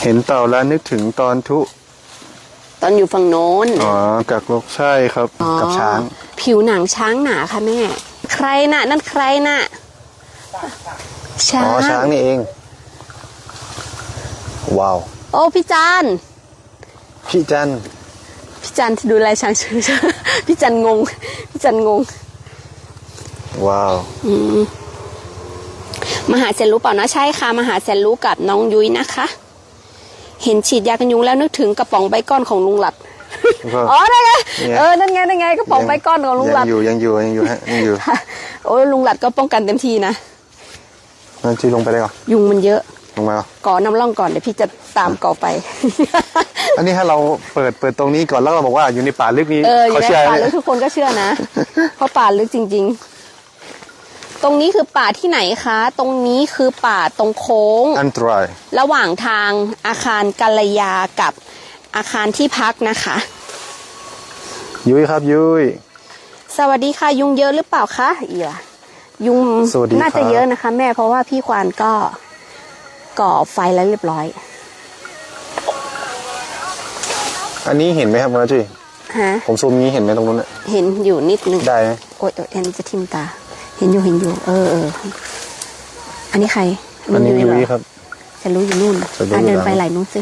เห็นเต่าแล้วนึกถึงตอนทุ ตอนอยู่ฝั่งโน้น อ๋อกักลกใช่ครับ อ๋อกับช้าง ผิวหนังช้างหนาค่ะแม่ ใครน่ะ นั่นใครน่ะ ช้าอ๋อ ช้าง งนี่เอง ว้าว โอ้พี่จันพี่จันพี่จันที่ดูแลช้างชื่อพี่จันงง พี่จันงง ว้าวมาหาแสนรู้เปล่านะใช่ค่ะมาหาแสนรู้กับน้องยุ้ยนะคะ เห็นฉีดยากันยุงแล้วนึกถึงกระป๋องใบก้อนของลุงหลัดแล้วก็อ๋อนั่นไงเนี่ยเออนั่นไงนั่นไงกระป๋องใบก้อนของลุงหลัยัดงอยู่ยังอยู่ยังอยู่ฮะยังอยู่โอ้ยลุงหลัดก็ป้องกันเต็มที่นะนั่นที่ลงไปได้ก่อนยุงมันเยอะลงมาก่อนก่อนำร่องก่อนเดี๋ยวพี่จะตามก่อไป อันนี้ถ้าเราเปิดเปิดตรงนี้ก่อนแล้วเราบอกว่าอยู่ในป่าลึกนี้เอออยู่เขาในเชื่อป่าไหมลึกทุกคนก็เชื่อนะ เพราะป่าลึกจริงๆต รงนี้คือป่าที่ไหนคะ ตรงนี้คือป่าตรงโค้ง อันตราย ระหว่างทางอาคารกัลยากับอาคารที่พักนะคะ ยุ้ยครับยุ้ย สวัสดีค่ะ ยุงเยอะหรือเปล่าคะอีวะยุงสวัสดีครับน่าจะเยอะนะคะ แม่เพราะว่าพี่ควานก็ก่อไฟแล้วเรียบร้อย อันนี้เห็นไหมครับคุณจุ้ยฮะผมซูมนี้เห็นไหมตรงนู้นน่ะเห็นอยู่นิดนึง ได้ไหมโอ๊ยโอ๊ยอันนี้จะทิมตา เห็นอยู่เห็นอยู่ เออเอออันนี้ใครอันนี้เหยุ้รยครับจะรู้อยู่นู่นจะรู้อะอยู่เดินหลังไปไหลนู้นสิ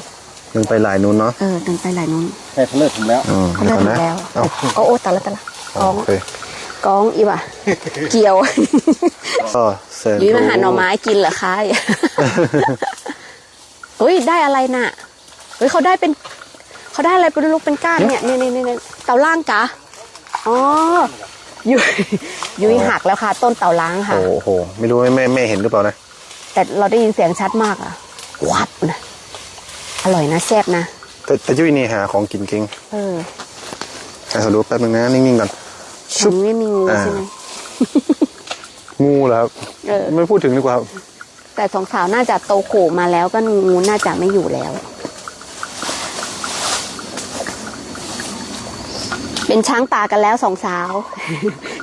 ยังไปหลายนู้นเนาะเออเดินไปไหลนู้นแต่เขาเลิกผมแล้วอืมเขาเดี๋เลิยวกก่อนหมนะดแล้วเอ้าโอ้โอ้ตายละตายละกองโอเคกองอีว่ะเกี่ยวก็เสร็จยุ้ยมาหาหน่อไม้กินเหรอคะเฮ้ยได้อะไรน่ะเฮ้ยเขาได้เป็นเขาได้อะไรเป็นลูกเป็นก้านเนี่ยเนี่ยเนี่ยเนี่ยเต่าล่างกะอ๋อ ยุ้ยยุ้ยหักแล้วค่ะ ต้นเต่าล้างค่ะ โอ้โห ไม่รู้แม่แม่แม่เห็นหรือเปล่านะ แต่เราได้ยินเสียงชัดมากอะวับนะ อร่อยนะแซ่บนะ แต่แต่ยุ้ยนี่หาของกินเก่งเอออะขอดูแป๊บนึงนะ นิ่งๆก่อนแถวนี้ไม่มีงูอ่าใช่ไหมงูเหรอครับเออไม่พูดถึงดีกว่าครับแต่สองสาวน่าจะโตโขมาแล้วก็งูน่าจะไม่อยู่แล้ว เป็นช้างป่ากันแล้วสองสาว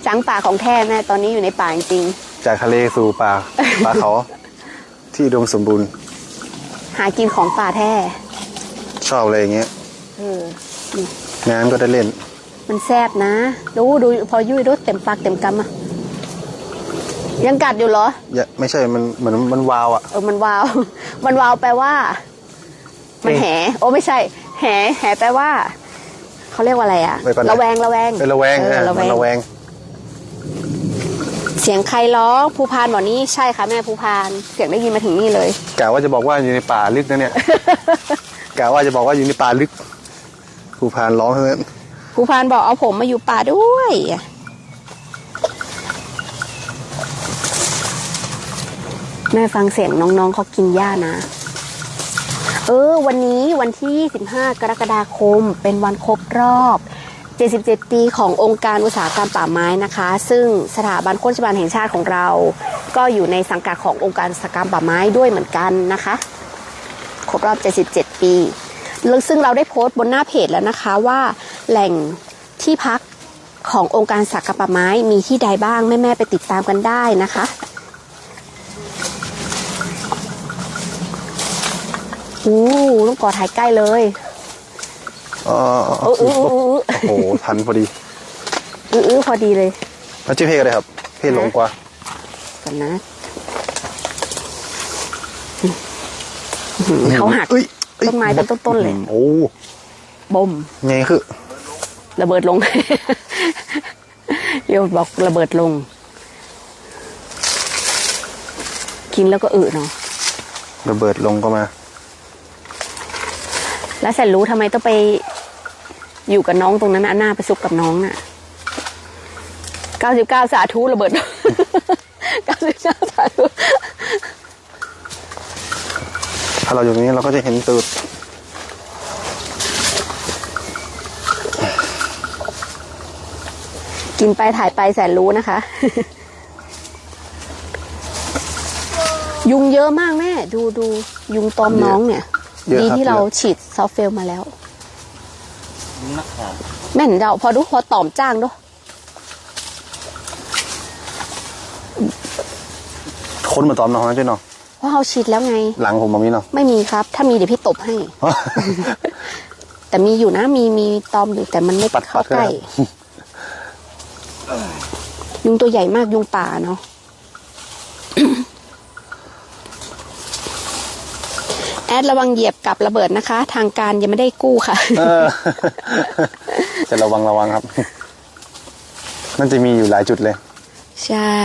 ช้างป่าของแท้แม่ตอนนี้อยู่ในป่าจริง จากทะเลสู่ป่าป่าเขาที่อุดมสมบูรณ์ๆหากินของป่าแท้ ชอบอะไรอย่างเงี้ยเออนี่งานก็ได้เล่น มันแซ่บนะ ดูดูพอยุ่ยดูเต็มปากเต็มคำอะยังกัดอยู่เหรอ อย่าไม่ใช่ มันเหมือนมันวาวอะ เออ มันวาว มันวาวแปลว่า มันแห โอ้ไม่ใช่ แห แหแปลว่า เขาเรียกว่าอะไรอะไปก่อนนะระแวงระแวงเป็นระแวงเอออะระแวมันง ระแวง เสียงใครร้องภูพานบอกนี่ใช่ค่ะแม่ภูพาน เสียงได้ยินมาถึงนี่เลย กะว่าจะบอกว่าอยู่ในป่าลึกนะเนี่ยกะว่าจะบอกว่าอยู่ในป่าลึกภูพานร้องเท่านั้นภูพานบอกเอาผมมาอยู่ป่าด้วย แม่ฟังเสียงน้องๆเขากินหญ้านะ เออ วันนี้วันที่ 25 กรกฎาคม เป็นวันครบรอบ 77 ปีขององค์การอุตสาหกรรมป่าไม้นะคะ ซึ่งสถาบันโฆษบาลแห่งชาติของเรา ก็อยู่ในสังกัดขององค์การอุตสาหกรรมป่าไม้ด้วยเหมือนกันนะคะ ครบรอบ 77 ปีแล้วซึ่งเราได้โพสต์บนหน้าเพจแล้วนะคะว่าแหล่งที่พักขององค์การสักกรรมป่าไม้มีที่ใดบ้างแม่ๆไปติดตามกันได้นะคะ อู้ต้องกอถ่ายใกล้เลยอ๋อเออเออเออเออโอ้โหทันพอดีอื้ออื้อพอดีเลยแล้วชื่อเพศอะไรครับ เพศหลงกว่ากันนะอื้อหือเขาหักอ้ยอ้ยต้นไม้เป็นต้นๆเลยโอ้บ่มไงคือระเบิดลงโยบอกระเบิดลง กินแล้วก็อึเนาะระเบิดลงก็มา แล้วแสนรู้ทำไมต้องไปอยู่กับน้องตรงนั้นน่ะหน้าไปซุกกับน้องน่ะเก้าสิบเก้าสาธุระเบิดเก้าสิบเก้าสาธุถ้าเราอยู่ตรงนี้เราก็จะเห็นตูดกินไปถ่ายไปแสนรู้นะคะ ยุงเยอะมากแม่ ดูดูยุงตอมน้องเนี่ย เยอะดีครับที่เราเยอะ ฉีดซอฟเฟลมาแล้ว นักข่าวแม่นเดาพอดูพอตอมจ้างด้วยคนมาตอมน้องนะเจ้าเนาะเพราะเขาชิดแล้วไง หลังผมมามีเนาะ ไม่มีครับ ถ้ามีเดี๋ยวพี่ตบให้ แต่มีอยู่นะมีมีตอมอยู่แต่มันไม่ปัดเข้าปัดใกล้ เลย ยุงตัวใหญ่มากยุงป่าเนาะ แอดระวังเหยียบกับระเบิดนะคะ ทางการยังไม่ได้กู้ค่ะเออจะระวังระวังครับ มันจะมีอยู่หลายจุดเลย ใช่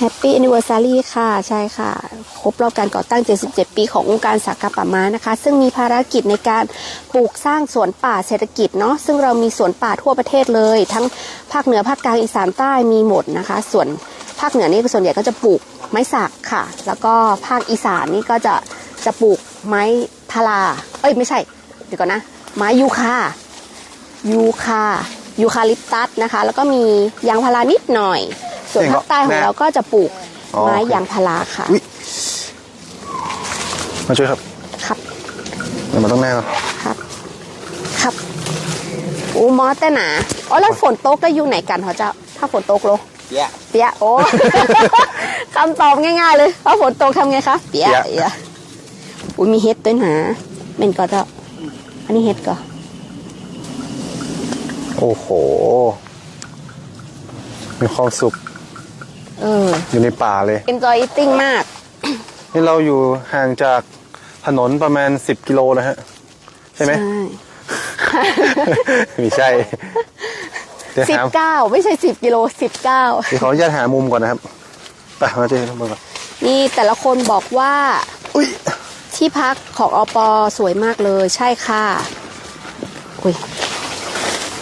Happy Anniversary ค่ะ ใช่ค่ะ ครบรอบการก่อตั้ง 77 ปีขององค์การสากาป่าไม้นะคะ ซึ่งมีภารกิจในการปลูกสร้างสวนป่าเศรษฐกิจเนาะซึ่งเรามีสวนป่าทั่วประเทศเลย ทั้งภาคเหนือภาคกลางอีสานใต้มีหมดนะคะ ส่วนภาคเหนือนี่ส่วนใหญ่ก็จะปลูกไม้สักค่ะ แล้วก็ภาคอีสานนี่ก็จะจะปลูก ไม้พาราเอ้ยไม่ใช่เดี๋ยวก่อนนะ ไม้ยูคายูคายูคาลิปตัสนะคะ แล้วก็มียางพารานิดหน่อย ส่วนเจ๋งภาคใต้ของแม่เราก็จะปลูกอ๋อไม้โอเคยางพาราค่ะอุ๊ยมาช่วยครับ ครับเดี๋ยวมาต้องแน่ก่อนครับ ครับอูมอแต่หนาอ๋อแล้วฝนตกได้อยู่ไหนกันเหรอเจ้า ถ้าฝนตกลงเยอะเปียะโอ้คำตอบง่ายๆเลย ถ้าฝนตกทำไงคะเปียะเปียะ อุ้ยมีเห็ดด้วยนะเป็นก็เจ้าอันนี้เห็ดก็โอ้โห มีความสุขเออ อยู่ในป่าเลย enjoy eating มาก นี่เราอยู่ห่างจากถนนประมาณสิบกิโลนะฮะ ใช่ไหม ไม่ใช่เดี๋ยวสิบหาเก้าไม่ใช่สิบกิโลสิบเก้าเดี๋ยวขออนุญาตหามุมก่อนนะครับไปมาเจอกันก่อนนี่แต่ละคนบอกว่า อุ้ย ที่พักของอปอสวยมากเลยใช่ค่ะอุ้ย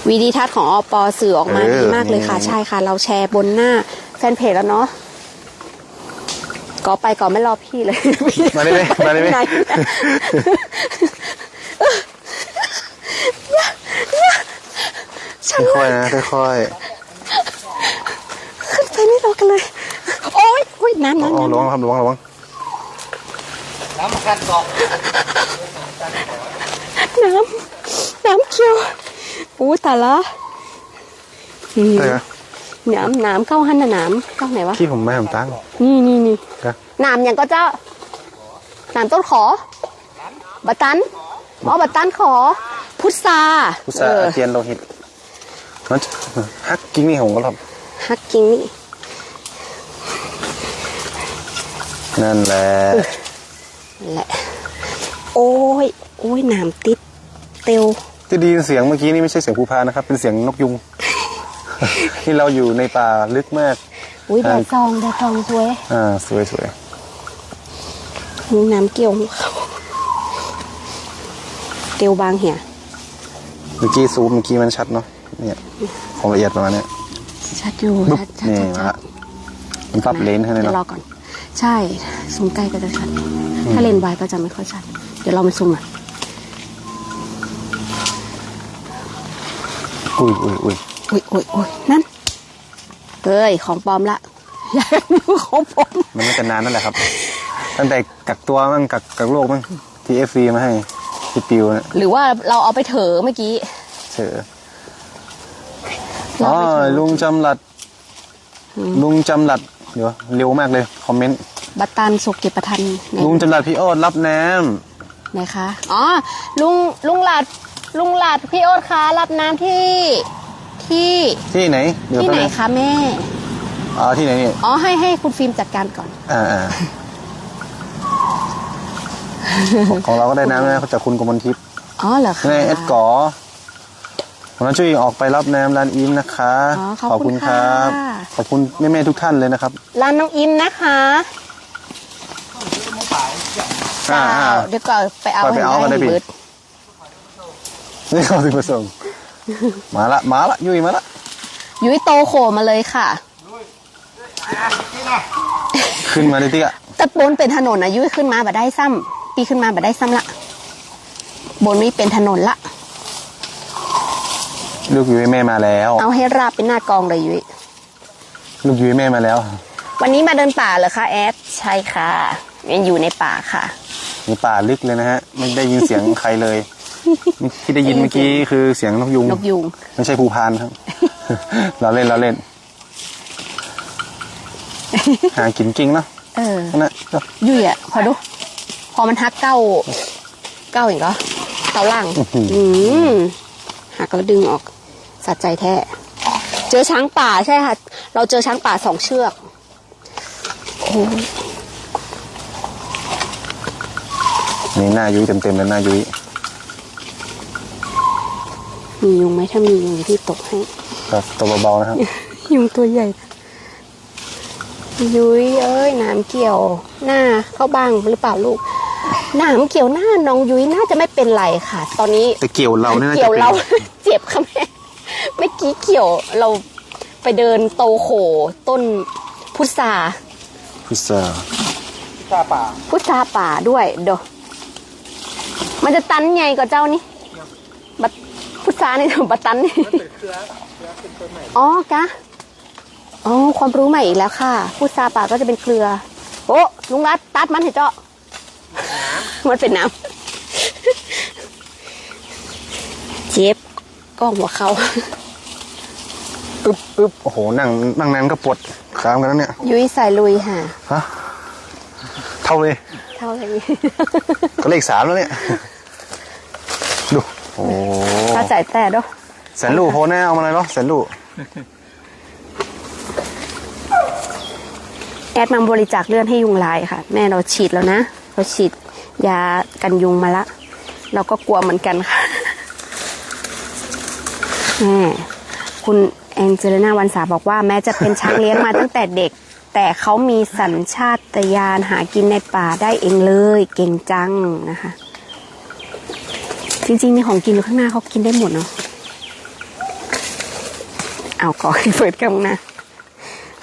วีดีทัศน์ของอปอสื่อออกมาดีมากเลยค่ะ ใช่ค่ะ เราแชร์บนหน้าแฟนเพจแล้วเนาะก็ไปก่อนไม่รอพี่เลยมาได้ไหมมาได้ไหมนฉันค่อยๆนะค่อยขึ้นไปไม่รอกันเลย โอ๊ยโอ๊ยน้ำๆน้ำอ๋อน้ำระวังครับระวังระวัง น้ำมันกัดเกาะน้ำน้ำเขียวอู้ตายละอืมใช่ไหมน้ำน้ำเข้าหันน่ะน้ำเข้าไหนวะที่ผมไม่ทำตั้ง นี่นี่นี่ครับน้ำอย่างก็เจ้าน้ำต้นขอบัตตันอ๋อบัตตันขอ พุทราอุตสาเออห์เตียนโลหิตนั่นฮักกิ้งนี่ผมก็ทฮักกิ้งนี่ำนั่นแหละ แหละ โอ้ย โอ้ยน้ำติดเตียวที่ได้ยินเสียงเมื่อกี้นี่ไม่ใช่เสียงภูพานนะครับ เป็นเสียงนกยุง ที่เราอยู่ในป่าลึกมาก อุ้ยแดอ่าดซองแดดซองสวยอ่าสวยสวยมีน้ำเกี่ยวหัวเขาเตียวบางเหี่ยเมื่อกี้ซูมเมื่อกี้มันชัดเนาะเนี่ยความละเอียดประมาณเนี้ยชัดอยู่บึ๊บชัดชัดนี่ชัดมาละมันปรับเลนส์ให้เลยเดี๋ยวรอเนาะก่อน ใช่ซูมใกล้ก็จะชัด ถ้าเลนส์ไวก็จะไม่ค่อยชัด เดี๋ยวเรามาซูมอะอุ้ยอุ้ยอุ้ยอุ้ยอุ้ยอุ้ยนั่นเฮ้ยของปลอมละอยากดูของปลอมมันน่าจะนานนั่นแหละครับ ตั้งแต่กักตัวมั่งกักกักโรคมั่งที่เอฟซีมาให้ที่ปิวเนี่ยหรือว่าเราเอาไปเถอะเมื่อกี้เฉอเราอ๋อไปเถอะลุงจำหลัด ลุงจำหลัดเดี๋ยวเร็วมากเลย คอมเมนต์ บัตตันสุกิปทันไหนลุงจำหลัดพี่โอ๊ตรับน้ไหนคะอ๋อลุงลุงหลัดลุงหลัดพี่โอ๊ตคะรับน้ำที่ที่ำที่ไหนเดี๋ยวที่แป๊บไหนนึงคะแม่อ๋อที่ไหนนี่อ๋อให้ให้คุณฟิล์มจัดการก่อน อ่าอ่าของของเราก็ได้น้ำนะจากคุณกมลทิพย์อ๋อเหรอคะในเอ็ดก่อผมนั้นช่วยออกไปรับน้ำร้านอิมนะคะอ๋อขอบคุณครัค่ะ ขอบคุณแม่ๆทุกท่านเลยนะครับ ร้านน้องอิมนะคะ อ่าอ่าเดี๋ยวก่อนไปเอาไปเอาให้กันได้ให้พี่เบิร์ดนี่เขาถึงมาส่ง มาละมาละยุยมาละยุ้ยโตโขมาเลยค่ะ ขึ้นมาเลยที่อะแต่บนเป็นถนนนะยุ้ยขึ้นมาบ่ได้ซ้ำปีขึ้นมาบ่ได้ซ้ำละบนนี้เป็นถนนละ ลูกยุยแม่มาแล้ว เอาให้ราบเป็นหน้ากองเลยยุ้ยลูกยุยแม่มาแล้ว วันนี้มาเดินป่าเหรอคะแอดใช่ค่ะยังอยู่ในป่าค่ะ มีป่าลึกเลยนะฮะ ไม่ได้ยินเสียงใครเลย ที่ได้ยินเมื่อกี้คือเสียงนกยุง นกยูงไม่ใช่ภูพานครับ เราเล่นเราเล่น หากินกิ้งเนาะเออนั่นนะยุ่ยอะพอดู พอมันหักเก้า เก้าอย่างก็เก้าล่างอืมหักแล้วดึงออกสะใจแท้ เจอช้างป่าใช่ค่ะ เราเจอช้างป่าสองเชือกโอ้โห นี่หน้ายุ้ยเต็มๆเลยหน้ายุ้ยมียุงไหมถ้ามียุงที่ตกให้ครับตัวเบาๆนะครับ ยุงตัวใหญ่นะยุ้ยเอ้ยหน้ำเกี่ยวหน้าเข้าบ้างหรือเปล่าลูกหน้ำเกี่ยวหน้าน้องยุ้ยน่าจะไม่เป็นไรค่ะ ตอนนี้แต่เกี่ยวเราเนี่ยน่าเกี่จะยวเป็นเราเจ็บค่ะแม่เมื่อกี้เกี่ยวเราไปเดินโตโขต้นพุทราพิซซ่าซาป่าพุทราป่าด้วยเดี๋ยว มันจะตันไงกับเจ้านี่บัดพุทรานี่บัดตันนี่เป็นเครือเครือเป็นต้นใหม่อ๋อกะอ๋อความรู้ใหม่อีกแล้วค่ะ พุทราป่าก็จะเป็นเกลือ โอ้ลุงรัดตัดมันเถอะเจ้ามันเป็นน้ำเจ็บก็หัวเขาอึ๊บอึ๊บโอ้โห นั่ง นั่งนั้นก็ปวดขาเหมือนกันแล้วเนี่ย ยุ้ยใส่ลุยค่ะฮะ เท่าเลย เท่าไหร่ก็เลขสามแล้วเนี่ยดู โอ้เข้าใจแต่ด้วยแสนลูกโพแน่เอามาเลยเนาะแสนลูกแอดมาบริจาคเลือดให้ยุงลายค่ะ แม่เราฉีดแล้วนะเราฉีดยากันยุงมาละ เราก็กลัวเหมือนกันค่ะแม่คุณแองเจลิน่าวันสาบอกว่าแม้จะเป็นช้างเลี้ยงมาตั้งแต่เด็ก แต่เขามีสัญชาตญาณหากินในป่าได้เองเลย เก่งจังนะคะ จริงๆมีของกินอยู่ข้างหน้าเขากินได้หมดเนาะเอาก่อนเปิดกล้องนะ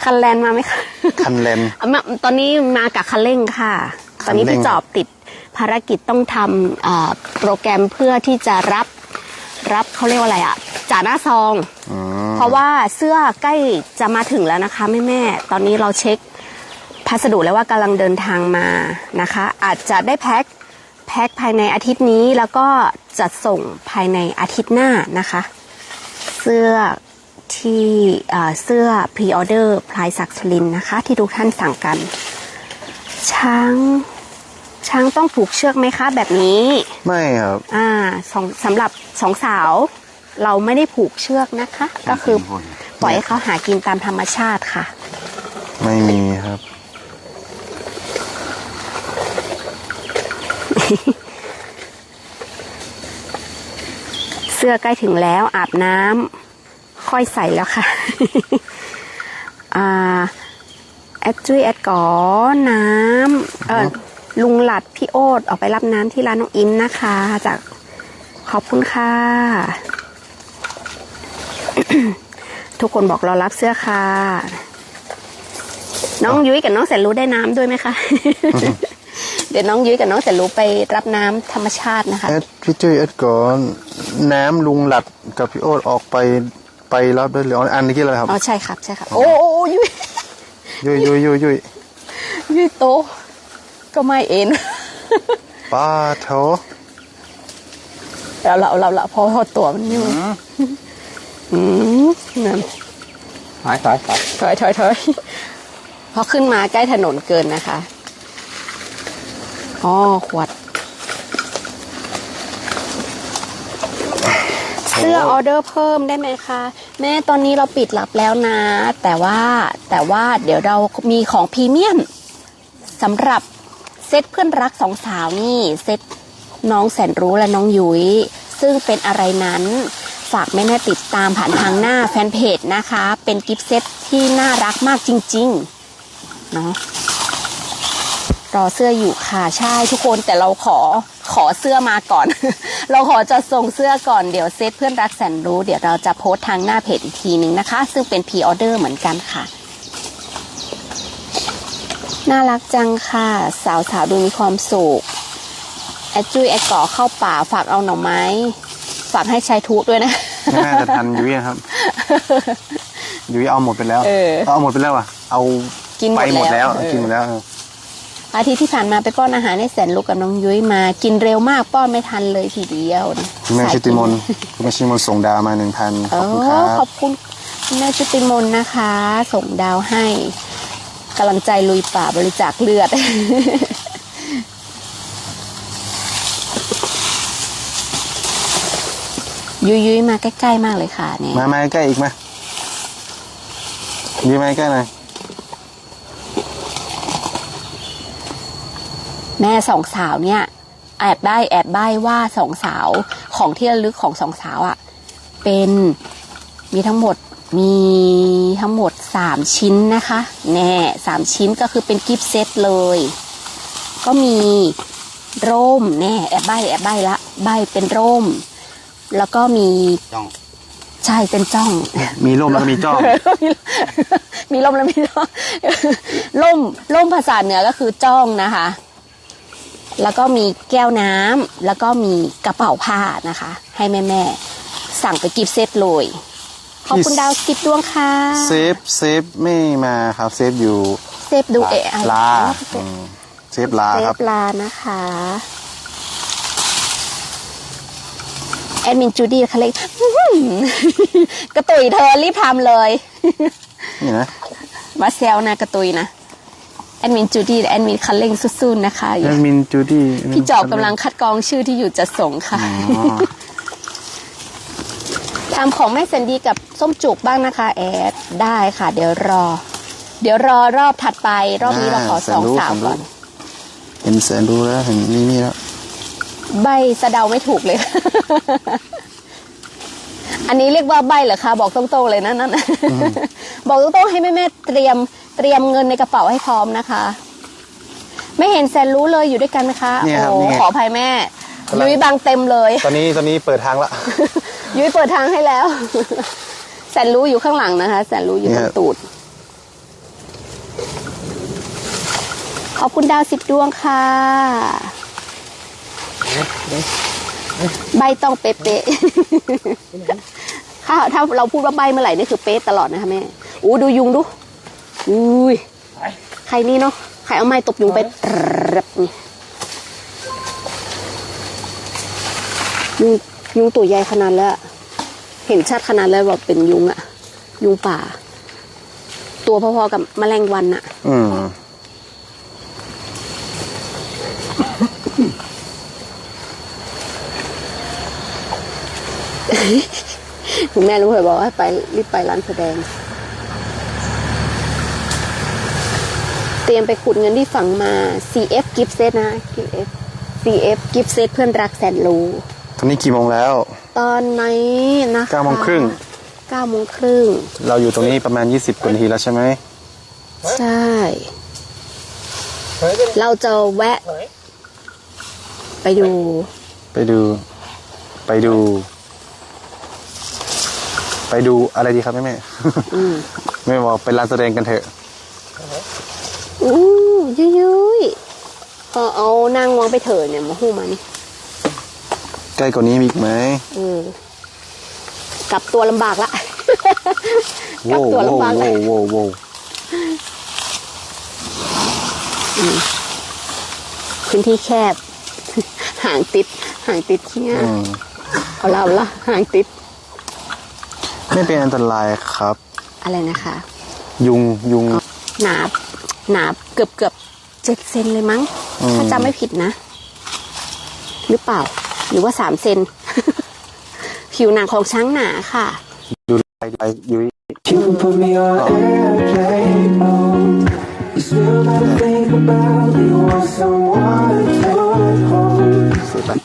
คันแลนมาไหมคะคันเลนอะมาตอนนี้มากับคันเร่งค่ะ ตอนนี้คันเร่งพี่จอบติดภารกิจต้องทำอ่าโปรแกรมเพื่อที่จะรับรับเขาเรียกว่าอะไรอะจ่าหน้าซองอืมเพราะว่าเสื้อใกล้จะมาถึงแล้วนะคะแม่แม่ๆตอนนี้เราเช็คพัสดุแล้วว่ากำลังเดินทางมานะคะ อาจจะได้แพ็ค แพ็คภายในอาทิตย์นี้แล้วก็จัดส่งภายในอาทิตย์หน้านะคะ เสื้อที่เอ่อเสื้อพรีออเดอร์พลายศักดิ์สุรินทร์นะคะ ที่ทุกท่านสั่งกัน ช้างช้างต้องผูกเชือกไหมคะแบบนี้ ไม่ครับ อ่าสองสำหรับสองสาว เราไม่ได้ผูกเชือกนะคะ ก็คือปล่อยให้เขาหากินตามธรรมชาติค่ะ ไม่มีครับ เสื้อใกล้ถึงแล้วอาบน้ำค่อยใส่แล้วค่ะอ่าแอดจุ้ยแอดก่อน้ำเออลุงหลัดพี่โอ๊ตออกไปรับน้ำที่ร้านน้องอินนะคะ จากขอบคุณค่ะ ทุกคนบอกรอรับเสื้อค่ะ น้องยุ้ยกับน้องแสนรู้ได้น้ำด้วยไหมคะ เดี๋ยวน้องยุ้ยกับน้องแสนรู้ไปรับน้ำธรรมชาตินะคะแอดพี่จุ้ยแอดก่อนน้ำลุงหลัดกับพี่โอ๊ตออกไปไปรับได้เลยอ๋ออันนี้กี่อะไรครับอ๋อใช่ครับใช่ครับโอ้โอ้โอ้ยุ้ยยุยยุยยุยยุยยุ้ยโตะก็ไม่เอ็นป้าเถาเราเราเราเราพอพอตัวมันอยู่อืมนั่นหายสายสายถอยถอยถอยพอขึ้นมาใกล้ถนนเกินนะคะ อ๋อ ขวด เสื้อออเดอร์เพิ่มได้ไหมคะ แม่ตอนนี้เราปิดรับแล้วนะ แต่ว่าแต่ว่าเดี๋ยวเรามีของพรีเมียมสำหรับเซตเพื่อนรักสองสาวนี่ เซตน้องแสนรู้และน้องยุย้ยซึ่งเป็นอะไรนั้นฝากแม่แม่ๆติดตามผ่านทางหน้าแฟนเพจนะคะ เป็นกิฟต์เซตที่น่ารักมากจริง ๆ เนาะ รอเสื้ออยู่ค่ะใช่ทุกคนแต่เราขอขอเสื้อมาก่อน เราขอจะส่งเสื้อก่อนเดี๋ยวเซตเพื่อนรักแสนรู้เดี๋ยวเราจะโพสต์ทางหน้าเพจอีกทีหนึ่งนะคะ ซึ่งเป็นพรีออเดอร์เหมือนกันค่ะ น่ารักจังค่ะ สาวๆดูมีความสุขแอดจุ้ยแอดก่อเข้าป่าฝากเอาหน่อไม้ ฝากให้ชายทุด้วยนะไม่น่าจะทันยุ้ยนะครับยุ้ยเอาหมดไปแล้ว เออเอาหมดไปแล้วอะเอากินหมดไปหมดแล้แล้ววเออกินหมดแล้ว อาทิตย์ที่ผ่านมาไปป้อนอาหารให้แสนลูกกับน้องยุ้ยมา กินเร็วมากป้อนไม่ทันเลยทีเดียวนะคุณแม่สายชิกิติมนคุณแม่ชิติมนส่งดาวมาหนึ่งพันขเออบคุณคอรับขอบคุณคุณแม่ชุติมนนะคะ ส่งดาวให้กำลังใจลุยป่าบริจาคเลือดยุยยุยๆมาใกล้ๆมากเลยค่ะเนี่ยมามาใกล้อีกมายืมมาใกล้หน่อย แม่สองสาวเนี่ย แอบได้แอบใบ้ว่าสองสาวของที่ระลึกของสองสาวอะ่ะ เป็นมีทั้งหมดมีทั้งหมดสามชิ้นนะคะแน่สามชิ้นก็คือเป็นกิฟต์เซตเลย ก็มีร่มแน่แอบใบ้แอบใบ้ละใบ้เป็นร่ม แล้วก็มีจ้องใช่เป็นจ้อง มีร่มแล้วก็มีจ้อง มีร่มแล้วมีจ้องร่มร่มภาษาเหนือก็คือจ้องนะคะ แล้วก็มีแก้วน้ำแล้วก็มีกระเป๋าผ้านะคะ ให้แม่แม่ๆสั่งไปกิฟต์เซตเลยขอบคุณดาวกิฟต์ดวงค่ะเซฟเซฟไม่มาครับเซฟอยู่เซฟดูเอไอลาเซอืมเซฟลาครับฟลานะคะแอดมินจูดี้ค่ะเล็กอื้อหือกระตุยเธอรีบทำเลย นี่นะมาเซลนะกระตุยนะ แอดมินจูดี้และแอดมินคันเร่งสู้ๆนะคะแอดมินจูดี้พี่จอบกำลังคัดกรองชื่อที่อยู่จะส่งค่ะอ๋อทำของแม่แซนดี้กับส้มจุกบ้างนะคะ แอดได้ค่ะ เดี๋ยวรอ เดี๋ยวรอรอบถัดไป รอบนี้เราขอสองสาวก่อนเห็นแสนรู้แล้วเห็นนี่นี่แล้วใบสะเดาไม่ถูกเลย อันนี้เรียกว่าใบเหรอคะบอกตรงๆเลยนะนั่นน่ะบอกตรงๆให้แม่ๆเตรียมเตรียมเงินในกระเป๋าให้พร้อมนะคะ ไม่เห็นแซนรู้เลยอยู่ด้วยกันนะคะเนี่ยครับโอ้นี่ไง ขออภัยแม่กำลังยุ้ยบังเต็มเลย ตอนนี้ตอนนี้เปิดทางละ ยุ้ยเปิดทางให้แล้ว แสนรู้อยู่ข้างหลังนะคะ แสนรู้อยู่ตรงตูด ขอบคุณดาวสิบดวงค่ะ ใบต้องเป๊ะๆถ้าถ้าเราพูดว่าใบเมื่อไหร่นี่คือเป๊ะตลอดนะคะแม่อู้ดูยุงดูอุ้ยใครนี่เนาะใครเอาไม้ตบยุงไปตรับนี่ยุงยุงตัวใหญ่ขนาดแล้วอะเห็นชัดขนาดแล้วว่าเป็นยุงอะยุงป่า ตัวพอๆกับแมลงวันอะอืม คุณแม่รู้เลยบอกว่าให้ไปรีบไปร้านแสดง เตรียมไปขุดเงินที่ฝังมา CF gift set นะ CF CF gift set เพื่อนรักแสนรู้ ตอนนี้กี่โมงแล้ว ตอนนี้นะคะเก้าโมงครึ่งเก้าโมงครึ่ง เราอยู่ตรงนี้ประมาณ20กว่านาทีแล้วใช่ไหม ใช่เฮ้ยเป็นเราจะแวะเฮ้ยไปดู ไปดู ไปดู ไปดูอะไรดีครับแม่แม่อืมแม่บอกไปร้านแสดงกันเถอะอู้ยุยยุยพอเอานางวางไปเถอะเนี่ยมาหู้มานี่ใกล้กว่านี้มีอีกไหมเออกลับตัวลำบากละกลับโว้วตัวโว้วลำบากโว้ละวโว้วโว้วพื้นที่แคบ ห่างติด ห่างติดเนี่ยอืมเอาเราละห่างติด ไม่เป็นอันตรายครับ อะไรนะคะ ยุงยุง หนาหนาเกือบเกือบเจ็ดเซนเลยมั้ง อืม ถ้าจำไม่ผิดนะ หรือเปล่า หรือว่าสามเซน ผิวหนังของช้างหนาค่ะดูไปไปยุ้ย You can put me on airplane mode. You still gotta think about me. Want someone to hold. สวยปะ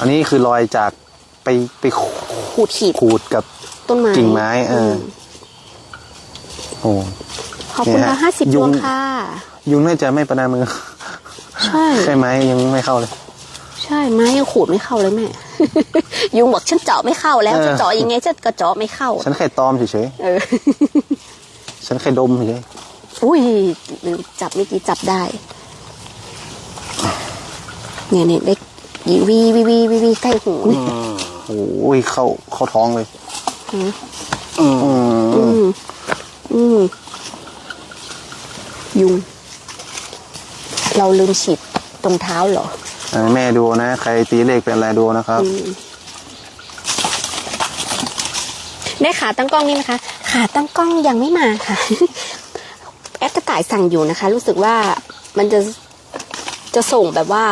อันนี้คือรอยจาก ไปไปขขูดขีดขูดกับต้นไม้กิ่งไม้ เออโอ้ขอบคุณเนี่ยค่ะฮะห้าสิบยุดวงงค่ะ ยุงน่าจะไม่ประนามือ ใช่ใช่ไหมยังไม่เข้าเลย ใช่ไม้ยังขูดไม่เข้าเลยแม่ ยุงบอกฉันเจาะไม่เข้าแล้วเออจะเจาะยังไงฉันก็เจาะไม่เข้า ฉันแค่ตอมเฉยเออๆฉันแค่ดมเฉยอุ้ยลืมจับเมื่อกี้จับได้เนี่ยเนี่ยเล็กวีวีวีวีวีวีใกล้หูนี่ๆ โอ้ยเข้าเข้าท้องเลยอืมอืมอืมอืมยุง เราลืมฉีดตรงเท้าเหรออะแม่ดูนะ ใครตีเลขเป็นอะไรดูนะครับอืมได้ขาตั้งกล้องนี่นะคะ ขาตั้งกล้องยังไม่มาค่ะ แอดกระต่ายสั่งอยู่นะคะ รู้สึกว่ามันจะจะส่งแบบว่า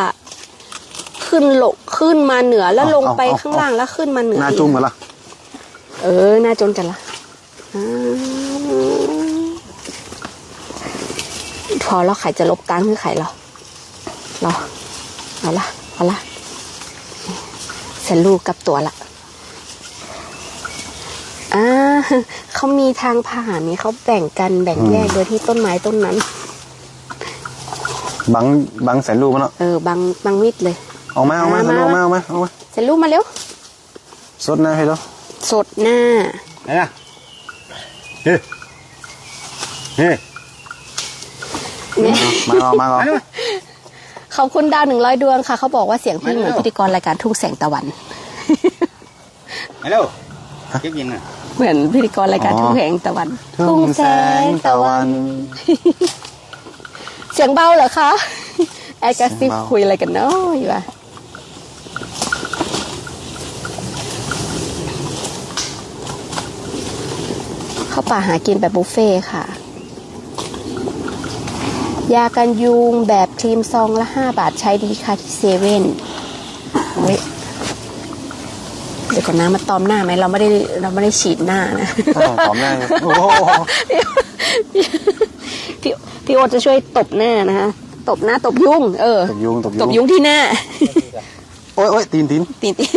ขึ้นลง ขึ้นมาเหนือแล้วเอาลงไปเอาเอาข้างล่างแล้วขึ้นมาเหนือหน้าอีกจุ้มกันละเออหน้าจนกันละอ่าพอแล้วใครจะลบตังค์คือใครเหรอเหรอเอาละเอาละเสร็จลูกกับตัวละอ่าเขามีทางผ่านนี่เขาแบ่งกันแบ่งแยกโดยที่ต้นไม้ต้นนั้น บังบังแสนรูปมันเนาะเออบางบางมิดเลย เอามาเอามามาเอามามาเอามาเอามาเสร็จลูกมาเร็วสดหน้าให้แล้วสดหน้าไหนอะเฮ้เฮ้เนี่ยมาเอามาเอาขอบคุณดาวหนึ่งร้อยดวงค่ะ เขาบอกว่าเสียงพี่เหมือนพิธีกรรายการทุ่งแสงตะวันฮัลโหลเก็บยินอะเหมือนพิธีกรรายการทุ่งแสงตะวัน ทุ่งแสงตะวัน เสียงเบาเหรอคะ แอร์กระซิบเสียงเบาคุยอะไรกันเนาะอยู่อะาป่าหากินแบบบุฟเฟ่ต์ค่ะ ยากันยุงแบบครีมซองละห้าบาทใช้ดีค่ะที่เซเว่นเว้ยเดี๋ยวก่อนนะมาตอมหน้าไหมเราไม่ได้เราไม่ได้ฉีดหน้านะต้องตอมหน้าอยู่โอ้โหพี่พี่โอตจะช่วยตบหน้านะคะตบหน้าตบยุงเออตบยุงตบตบยุยุงงที่หน้าโอ้ยโอ้ยตีนตีนตีนตีน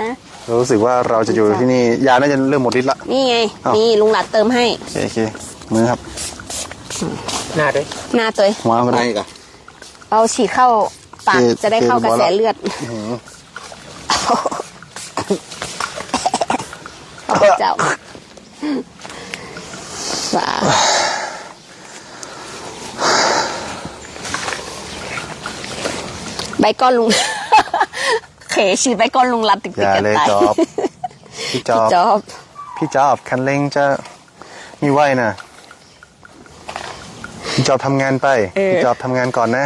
ฮะ รู้สึกว่าเราจะอยู่ที่นี่ยาน่าจะเริ่มหมดฤทธิ์ละ นี่ไง อ้าว นี่ลุงหลัดเติมให้ โอเคโอเคมือครับหน้าด้วยหน้าตัวเองวางมาไหนได้กันเอาฉีดเข้าปากเจจะได้เข้ากระแสเจอเลือดอื้อหือขอบคุณเจ้าว้าใบก้อนลุงเข ฉีดใบก้อนลุงรัดติดอติดย่ากันเลยตายจอบ พี่จอพี่บจอบพี่จอบคันเร่งจะมีไหวนะพี่จอบทำงานไป พี่จอบทำงานก่อนนะ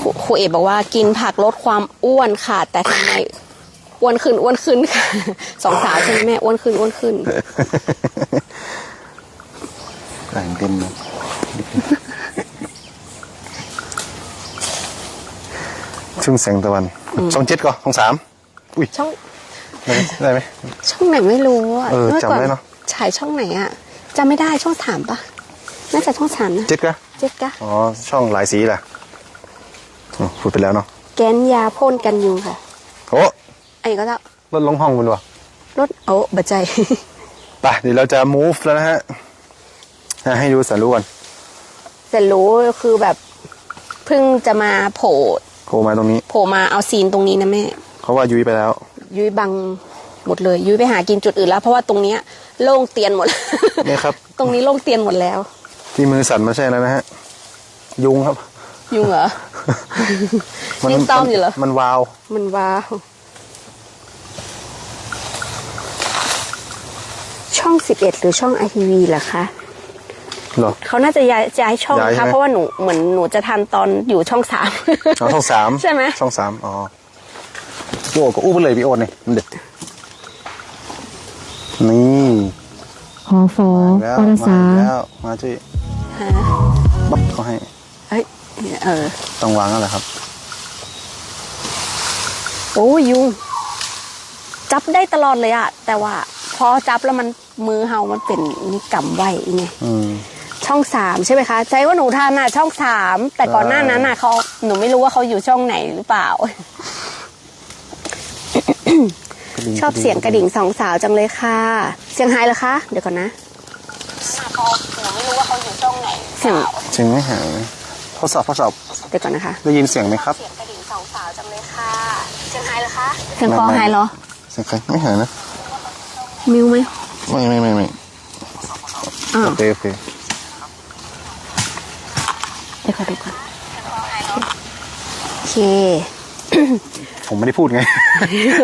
ครูครูเอกบอกว่ากินผักลดความอ้วนค่ะ แต่ทำไมอ้วนขึ้นอ้วนขึ้นค่ะสองสาวใช่ไหมแม่อ้วนขึ้นอ้วนขึ้นแต่งเต็มเลย ช่วงแสงตะวันช่องเจ็ดก่อนช่องสามอุ้ยช่องได้ไหมได้ไหมช่องไหนไม่รู้อะเออมื่ก่จำได้เนอะฉายช่องไหนอะจำไม่ได้ช่องสามปะน่าจะช่องสามนะเจ็ดกะเจ็ดกะอ๋อช่องหลายสีแหละอ๋อพูดไปแล้วเนาะแกนยาพ่นกันยุงค่ะโอ้อันนี้ก็จะรถลงห้องคุณวะรถโอ้บัจใจไปเดี๋ยวเราจะ move แล้วนะฮะอะให้ดูสันรู้ก่อนแต่รู้คือแบบเพิ่งจะมาโผล่โผล่มาตรงนี้โผล่มาเอาซีนตรงนี้นะแม่เขาว่ายุ้ยไปแล้ว ยุ้ยบังหมดเลย ยุ้ยไปหากินจุดอื่นแล้ว เพราะว่าตรงเนี้ยโล่งเตียนหมดเนี่ยครับ ตรงนี้โล่งเตียนหมดแล้ว ที่มือสั่นไม่ใช่แล้วนะฮะ ยุงครับ ยุงเหรอยิ่งต้อมอยู่เหรอมันวาว มันว้าว ช่องสิบเอ็ดหรือช่องไอทีวีเหรอคะเหรอเขาน่าจะย้ายย้ายช่องย้ายใช่นะคะไหมเพราะว่าหนูเหมือนหนูจะทันตอนอยู่ช่องสามอ๋อช่องสามใช่ไหมช่องสามอ๋อพี่โอ๊ตก็อู้ไปเลยพี่โอ๊ตนี่มันเด็ดนี่ขอฟอมาแล้วปรมาสาแล้วมาจุ้ยฮะบับเขาให้เฮ้ยเออต้องวางแล้วแหละครับโอ้ยยุงจับได้ตลอดเลยอะแต่ว่าพอจับแล้วมันมือเฮามันเป็นนิกำไว้ไงอืม ช่องสามใช่ไหมคะใจว่าหนูทันอะช่องสามแต่ก่อนหน้านั้นอะเขาหนูไม่รู้ว่าเขาอยู่ช่องไหนหรือเปล่ากระดิ่งชอบเสียงกระดิ่งสองสาวจังเลยค่ะ เสียงไฮเหรอคะ เดี๋ยวก่อนนะเขาหนูไม่รู้ว่าเขาอยู่ช่องไหนเสียงเสียงไม่หายทดสอบทดสอบเดี๋ยวก่อนนะคะ ได้ยินเสียงไหมครับเสียงกระดิ่งสองสาวจังเลยค่ะ เสียงไฮเหรอคะเสียงคอไฮเหรอเสียงใครไม่หายนะมิวไหมไม่ไม่ไม่ไม่อ้าวโอเคโอเค เดี๋ยวขอดูก่อนโอเค ผมไม่ได้พูดไง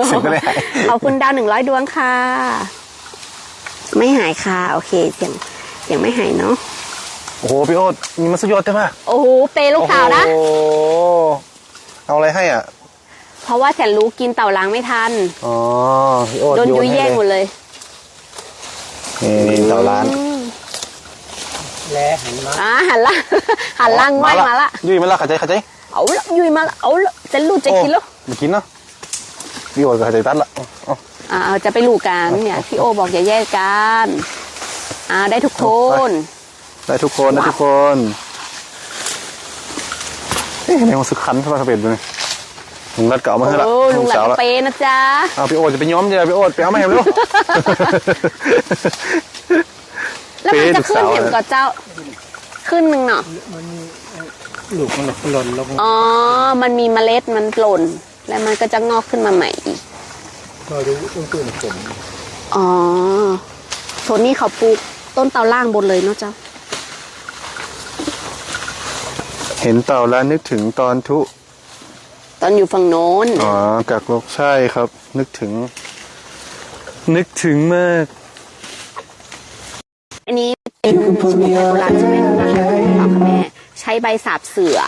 เสียงก็เลยหายขอบคุณดาวหนึ่งร้อยดวงค่ะ ไม่หายค่ะ โอเคเสียงเสียงไม่หายเนาะ โอ้โหพี่โอ๊ตมีมัสยอดใช่ปะโอ้โห เปย์ลูกสาวนะ โอ้โหเอาอะไรให้อะ เพราะว่าแสนรู้กินเต่าล้างไม่ทัน อ๋อพี่โอ๊ตโดนโยยุ้นยให้แย่งหมดเลยเลยนี่เต่าร้าน อืม แล้วหันมาอ่าหันละหันล่างง่อยมาละยุ้ยมาละขัดใจขัดใจเอาละยุยมาละเอาละจะลูกจะกินแล้วโอ้มากินเนาะพี่โอ๊ตก็ขัดใจตัดละเอาอ่าเอาจะไปลูกกันเนี่ยพี่โอบอกอย่าแยกกันอ่าได้ทุกคนได้ทุกคนได้ทุกคนเอ๊ะในมันสึกคันสบายสบายเลยลุงรัดเก่ามาให้ละโอ้ลุงหลัสาวงละเปย์นะจ๊ะเอาพี่โอ๊ตจะไปย้อมจะพี่โอ๊ตไปเอามาให้เร็ว แล้วมันจะขึ้นเปย์ลูกสาวเห็นก่อนเจ้า ขึ้นหนึ่งเนาะลูกมันหล่นลงอ๋อ มันมีเมล็ดมันหล่น แล้วมันก็จะงอกขึ้นมาใหม่อีกมาดูต้นตุ่นผมอ๋อโซนนี้เขาปลูกต้นเตาล่างบนเลยเนาะเจ้า เห็นเต่าแล้วนึกถึงตอนทุ ตอนอยู่ฝั่งโน้น อ๋อกักลกใช่ครับ นึกถึง นึกถึงมาก อันนี้เป็นสมุนไพรโบราณใช่ไหมคะพ่อค่ะแม่ใช้ใบสาบเสือ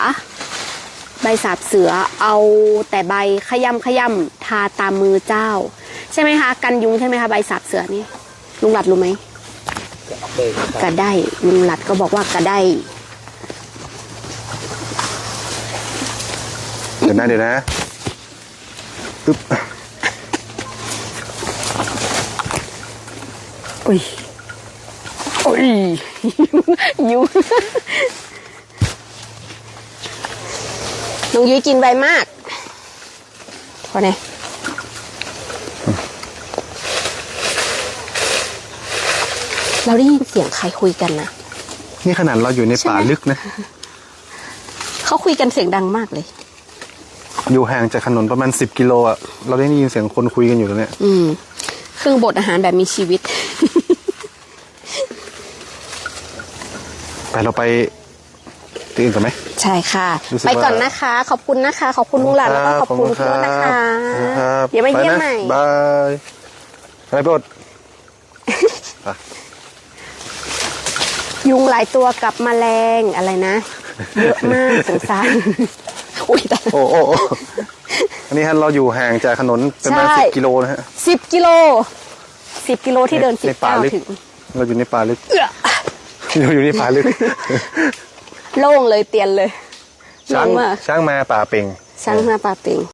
ใบสาบเสือเอาแต่ใบขยำขยำทาตามมือเจ้า ใช่ไหมคะ กันยุงใช่ไหมคะใบสาบเสือนี่ลุงหลัดรู้ไหมเบรกกระได้ลุงหลัดก็บอกว่ากระได้เดี๋ยวนะเดี๋ยวนะปึ๊บอุ้ย อุ้ยยุงน้องยุ้ยกินใบมากพอไหนเราได้ยินเสียงใครคุยกันนะ นี่ขนาดเราอยู่ในป่าลึกนะ เขาคุยกันเสียงดังมากเลย อยู่ห่างจากถนนประมาณสิบกิโลอะ เราได้ยินเสียงคนคุยกันอยู่ตรงเนี้ยอืม เครื่องบดอาหารแบบมีชีวิต ไปเราไปที่อื่นกันไหม ใช่ค่ะ รู้สึกไปก่อนว่า นะคะ ขอบคุณนะคะ ขอบคุณลุงหลานแล้วก็ขอบคุณพี่โอ๊ตนะคะครับเดี๋ยวมาเยี่ยมไปนะใหม่บายไปพี่โอ๊ตไปยุงหลายตัวกับแมลงอะไรนะ เยอะมากสงสารอุ้ยตาย โอ้โอ้โอ้อันนี้ฮะเราอยู่ห่างจากถนนเป็นประมาณใช่ สิบกิโลนะฮะสิบกิโลสิบกิโลที่เดินสิในบป่าเก้าลึก ถึงเราอยู่ในป่าลึก เอื้อ เราอยู่ในป่าลึก โล่งเลยเตียนเลยช้างโล่งมากช้างมาป่าเป่ง ช้างมาป่าเต็ง